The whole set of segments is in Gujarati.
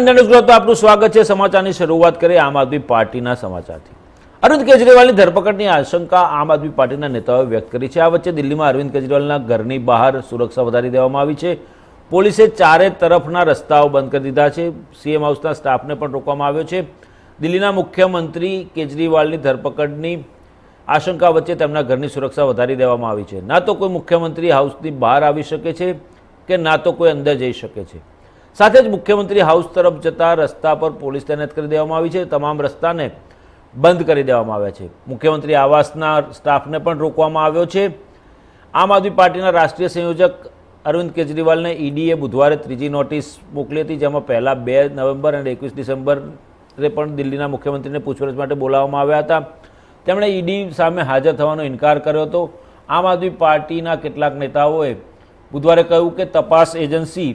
નમસ્કાર આપનું સ્વાગત છે. સમાચારની શરૂઆત કરીએ આમ આદમી પાર્ટીના સમાચારથી. અરવિંદ કેજરીવાલની ધરપકડની આશંકા આમ આદમી પાર્ટીના નેતાઓએ વ્યક્ત કરી છે. આ વચ્ચે દિલ્હીમાં અરવિંદ કેજરીવાલના ઘરની બહાર સુરક્ષા વધારી દેવામાં આવી છે. પોલીસે ચારે તરફના રસ્તાઓ બંધ કરી દીધા છે. સીએમ હાઉસના સ્ટાફને પણ રોકવામાં આવ્યો છે. દિલ્હીના મુખ્યમંત્રી કેજરીવાલની ધરપકડની આશંકા વચ્ચે તેમના ઘરની સુરક્ષા વધારી દેવામાં આવી છે. ના તો કોઈ મુખ્યમંત્રી હાઉસની બહાર આવી શકે છે કે ના તો કોઈ અંદર જઈ શકે છે. સાથે જ મુખ્યમંત્રી હાઉસ તરફ જતા રસ્તા પર પોલીસ તૈનાત કરી દેવામાં આવી છે. તમામ રસ્તાને બંધ કરી દેવામાં આવ્યા છે. મુખ્યમંત્રી આવાસના સ્ટાફને પણ રોકવામાં આવ્યો છે. આમ આદમી પાર્ટીના રાષ્ટ્રીય સંયોજક અરવિંદ કેજરીવાલને ઈડીએ બુધવારે ત્રીજી નોટિસ મોકલી હતી, જેમાં પહેલાં બે નવેમ્બર અને એકવીસ ડિસેમ્બરે પણ દિલ્હીના મુખ્યમંત્રીને પૂછપરછ માટે બોલાવવામાં આવ્યા હતા. તેમણે ઈડી સામે હાજર થવાનો ઇનકાર કર્યો હતો. આમ આદમી પાર્ટીના કેટલાક નેતાઓએ બુધવારે કહ્યું કે તપાસ એજન્સી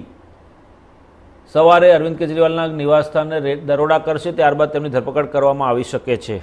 સવારે અરવિંદ કેજરીવાલના નિવાસસ્થાને રેડ દરોડા કરશે ત્યારબાદ તેમની ધરપકડ કરવામાં આવી શકે છે.